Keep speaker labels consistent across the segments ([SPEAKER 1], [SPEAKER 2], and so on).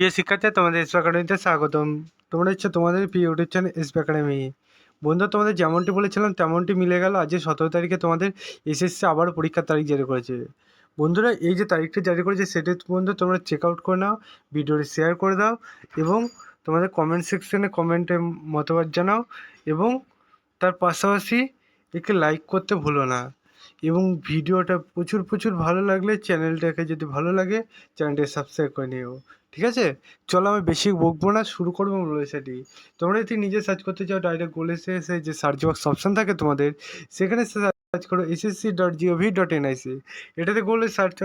[SPEAKER 1] প্রিয় শিক্ষার্থী তোমাদের এসপি একাডেমিতে স্বাগতম তোমরা হচ্ছে তোমাদের প্রিয় ইউটিউব চ্যানেল এসপি একাডেমি বন্ধু তোমাদের যেমনটি বলেছিলাম তেমনটি মিলে গেল আজ সতেরো তারিখে তোমাদের এসএসসি আবার পরীক্ষার তারিখ জারি করেছে বন্ধুরা এই যে তারিখটা জারি করেছে সেটি বন্ধু তোমরা চেক আউট করে নাও ভিডিওটি শেয়ার করে দাও এবং তোমাদের কমেন্ট সেকশনে কমেন্টে মতামত জানাও এবং তার পাশাপাশি একে লাইক করতে ভুলো না এবং ভিডিওটা প্রচুর প্রচুর ভালো লাগলে চ্যানেলটাকে যদি ভালো লাগে, চ্যানেলটাকে সাবস্ক্রাইব করে নিও। ঠিক আছে? চলো আমি বেশি বকবো না, শুরু করব সেটি তোমরা যদি নিজে সার্চ করতে চাও ডাইরেক্ট গোলে এসে এসে যে সার্চ বক্স অপশান থাকে তোমাদের, সেখানে সার্চ করো SSC dot gov dot NIC এটাতে গোলে সার্চ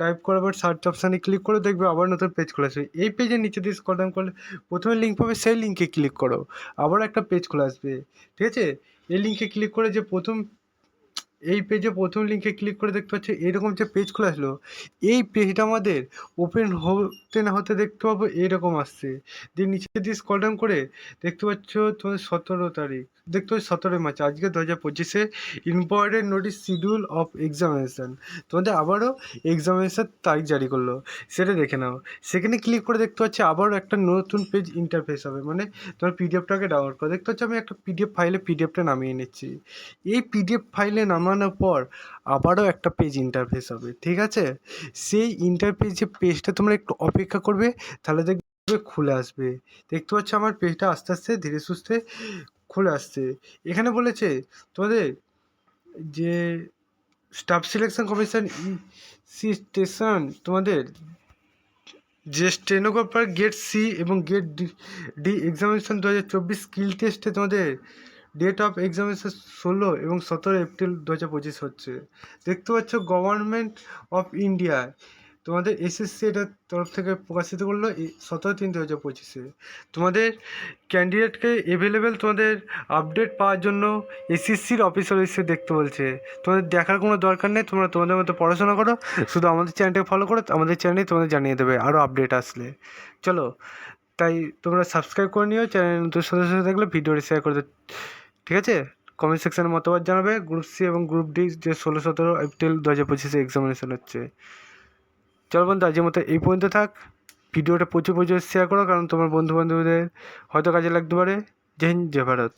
[SPEAKER 1] টাইপ করার পর সার্চ অপশানে ক্লিক করে দেখবে আবার নতুন পেজ খোলা আসবে। এই পেজের নিচে দিয়ে স্কল ডাউন করলে প্রথমে লিঙ্ক পাবে, সেই লিঙ্কে ক্লিক করো। আবার একটা পেজ খোলা আসবে। ঠিক আছে? এই লিঙ্কে ক্লিক করে যে প্রথম এই পেজে প্রথম লিঙ্কে ক্লিক করে দেখতে পাচ্ছি, এরকম যে পেজ খোলা আসলো এই পেজটা আমাদের ওপেন হতে না হতে দেখতে পাবো এইরকম আসছে। দিয়ে নিচে দিয়ে স্কল ডাউন করে দেখতে পাচ্ছ তোমাদের সতেরো তারিখ, দেখতে পাচ্ছ সতেরোই মার্চ, আজকে দু হাজার পঁচিশে important notice schedule of examination তোমাদের আবারও এক্সামিনেশান তারিখ জারি করল, সেটা দেখে নাও। সেখানে ক্লিক করে দেখতে পাচ্ছি আবারও একটা নতুন পেজ ইন্টারফেস হবে মানে তোমার পিডিএফটাকে ডাউনলোড করে। দেখতে পাচ্ছ আমি একটা পিডিএফ ফাইলে পিডিএফটা নামিয়ে নিচ্ছি। এই পিডিএফ ফাইলে নামানোর পর আবারও একটা পেজ ইন্টারফেস হবে, ঠিক আছে? সেই ইন্টারফেস যে পেজটা তোমরা একটু অপেক্ষা করবে, তাহলে দেখবে খুলে আসবে। দেখতে পাচ্ছ আমার পেজটা আস্তে আস্তে, ধীরে সুস্থে খুলে আসছে। এখানে বলেছে তোমাদের যে স্টাফ সিলেকশন কমিশন সি স্টেশন তোমাদের যে স্টেনোগ্রাফার গেট সি এবং গেট ডি ডি এক্সামিনেশন দু হাজার চব্বিশ স্কিল টেস্টে তোমাদের ডেট অফ এক্সামিনেশন ষোলো এবং সতেরো এপ্রিল দু হাজার পঁচিশ হচ্ছে। দেখতে পাচ্ছ গভর্নমেন্ট অফ ইন্ডিয়া তোমাদের এসএসসি এটার তরফ থেকে প্রকাশিত করল সতেরো তিন দু হাজার পঁচিশে। তোমাদের ক্যান্ডিডেটকে এভেলেবেল তোমাদের আপডেট পাওয়ার জন্য এসএসসির অফিসার এসে দেখতে বলছে। তোমাদের দেখার কোনো দরকার নেই, তোমরা তোমাদের মতো পড়াশোনা করো, শুধু আমাদের চ্যানেলটাকে ফলো করো, আমাদের চ্যানেলে তোমাদের জানিয়ে দেবে আরও আপডেট আসলে। চলো, তাই তোমরা সাবস্ক্রাইব করে নিও চ্যানেল নতুন সদস্য থাকলে ভিডিওটি শেয়ার করে ঠিক আছে? কমেন্ট সেকশানে মতামত জানাবে। গ্রুপ সি এবং গ্রুপ ডি যে ষোলো, সতেরো এপ্রিল দু হাজার পঁচিশে এক্সামিনেশন হচ্ছে। চলো বন্ধু, আজকের মতো এই পর্যন্ত থাক। ভিডিওটা প্রচুর প্রচুর শেয়ার করো, কারণ তোমার বন্ধু বান্ধবদের হয়তো কাজে লাগতে পারে। জয় হিন্দ, জয় ভারত।